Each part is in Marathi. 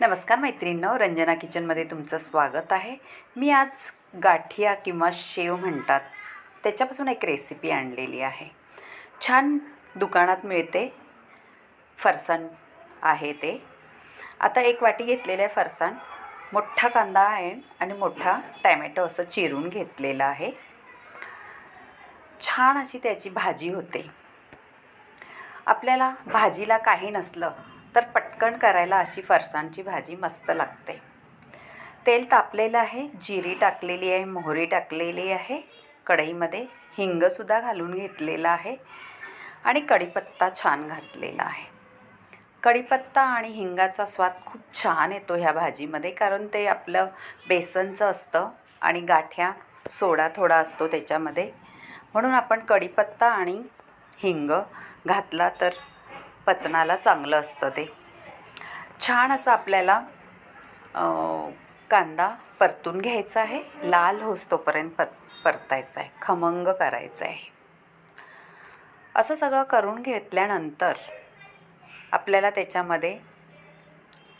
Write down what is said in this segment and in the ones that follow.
नमस्कार मैत्रिणींनो रंजना किचनमध्ये तुमचं स्वागत आहे. मी आज गाठिया किंवा शेव म्हणतात. त्याच्यापासून एक रेसिपी आणलेली आहे. छान दुकानात मिळते. फरसाण आहे ते. आता एक वाटी घेतलेलं आहे फरसाण. मोठा कांदा आहे आणि मोठा टॅमॅटो असं चिरून घेतलेला आहे. छान अशी त्याची भाजी होते. आपल्याला भाजीला काही नसलं तर पटकन करायला अशी फरसाणची भाजी मस्त लागते. तेल तापलेलं आहे जिरी टाकलेली आहे मोहरी टाकलेली आहे कढईमध्ये हिंगसुद्धा घालून घेतलेला आहे आणि कढीपत्ता छान घातलेला आहे. कढीपत्ता आणि हिंगाचा स्वाद खूप छान येतो ह्या भाजीमध्ये कारण ते आपलं बेसनचं असतं आणि गाठ्या सोडा थोडा असतो त्याच्यामध्ये. म्हणून आपण कढीपत्ता आणि हिंग घातला तर पचनाला चांगलं असतं ते. छान असं आपल्याला कांदा परतून घ्यायचा आहे. लाल होस्तोपर्यंत पत परतायचा आहे. खमंग करायचं आहे. असं सगळं करून घेतल्यानंतर आपल्याला त्याच्यामध्ये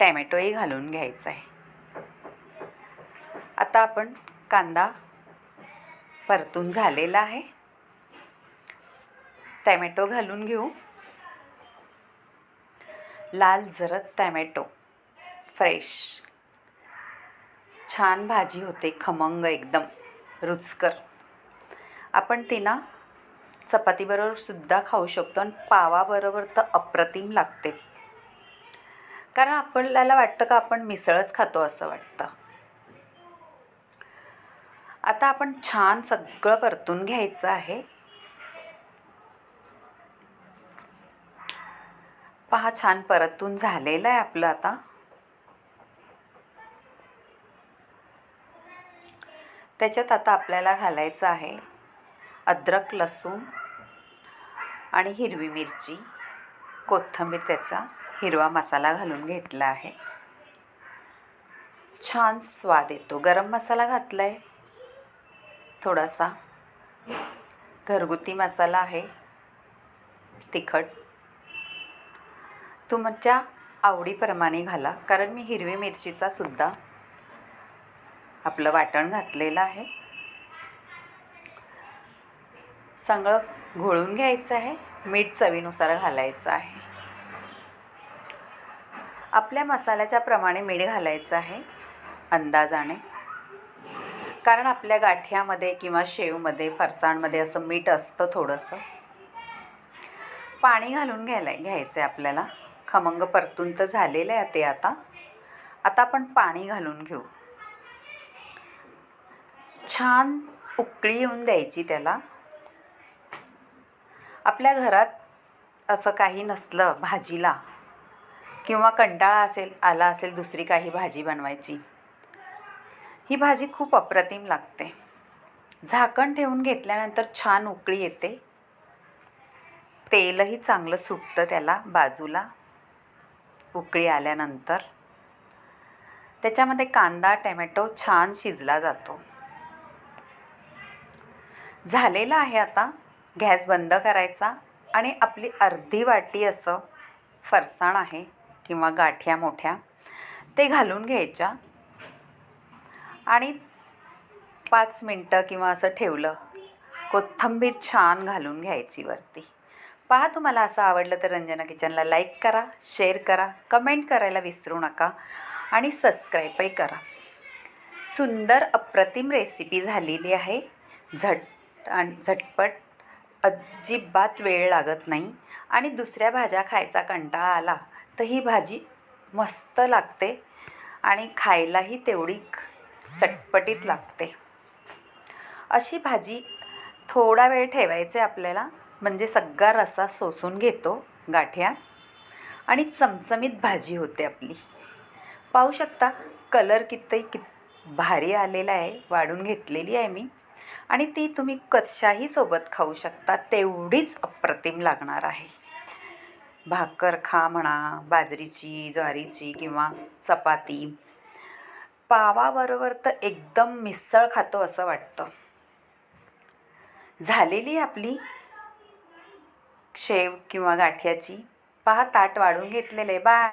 टॅमॅटोही घालून घ्यायचा आहे. आता आपण कांदा परतून झालेला आहे. टॅमॅटो घालून घेऊ. लाल जरद टॅमॅटो. फ्रेश. छान भाजी होते खमंग एकदम. रुचकर. आपण ती ना चपातीबरोबर सुद्धा खाऊ शकतो आणि पावाबरोबर तर अप्रतिम लागते. कारण आपल्याला वाटतं का आपण मिसळच खातो असं वाटतं. आता आपण छान सगळं परतून घ्यायचं आहे. पहा छान परतून झालेलं आहे आपलं आता. त्याच्यात आता आपल्याला घालायचं आहे अद्रक लसूण आणि हिरवी मिरची. कोथिंबीर त्याचा हिरवा मसाला घालून घेतला आहे. छान स्वाद येतो. गरम मसाला घातला आहे थोडासा घरगुती मसाला आहे. तिखट. तुमच्या आवडीप्रमाणे घाला. कारण मी हिरवी मिरचीचा सुद्धा आपलं वाटण घातलेलं आहे. सगळं घोळून घ्यायचं आहे. मीठ चवीनुसार घालायचं आहे. आपल्या मसाल्याच्या प्रमाणे मीठ घालायचं आहे अंदाजाने. कारण आपल्या गाठ्यामध्ये किंवा शेवमध्ये फरसाणमध्ये असं मीठ असतं थोडंसं. पाणी घालून घ्यायला घ्यायचं आहे आपल्याला. खमंग परतून तर झालेलं आहे ते आता. आता आपण पाणी घालून घेऊ. छान उकळी येऊन द्यायची त्याला. आपल्या घरात असं काही नसलं भाजीला किंवा कंटाळा असेल आला असेल दुसरी काही भाजी बनवायची ही भाजी खूप अप्रतिम लागते. झाकण ठेवून घेतल्यानंतर छान उकळी येते. तेलही चांगलं सुटतं त्याला बाजूला. उकळी आल्यानंतर त्याच्यामध्ये कांदा टॅमॅटो छान शिजला जातो. झालेला आहे आता. गॅस बंद करायचा आणि आपली अर्धी वाटी असं फरसाण आहे किंवा गाठ्या मोठ्या ते घालून घ्यायच्या. आणि पाच मिनटं किंवा असं ठेवलं कोथिंबीर छान घालून घ्यायची वरती. पहा तुम्हाला असं आवडलं तर रंजना किचनला लाईक करा शेअर करा कमेंट करायला विसरू नका आणि सबस्क्राईबही करा. सुंदर अप्रतिम रेसिपी झालेली आहे. झट आणि झटपट अजिबात वेळ लागत नाही. आणि दुसऱ्या भाज्या खायचा कंटाळा आला तर ही भाजी मस्त लागते आणि खायलाही तेवढी चटपटीत लागते. अशी भाजी थोडा वेळ ठेवायचे आपल्याला. म्हणजे सगळा रसा सोसून घेतो गाठ्या आणि चमचमीत भाजी होते आपली. पाहू शकता कलर किती कित भारी आलेला आहे वाढून घेतलेली आहे मी. आणि ती तुम्ही कशाही सोबत खाऊ शकता तेवढीच अप्रतिम लागणार आहे. भाकर खा म्हणा बाजरीची ज्वारीची किंवा चपाती. पावाबरोबर तर एकदम मिसळ खातो असं वाटतं. झालेली आपली शेव किंवा गाठ्याची. पहा ताट वाढून घेतलेले बाय.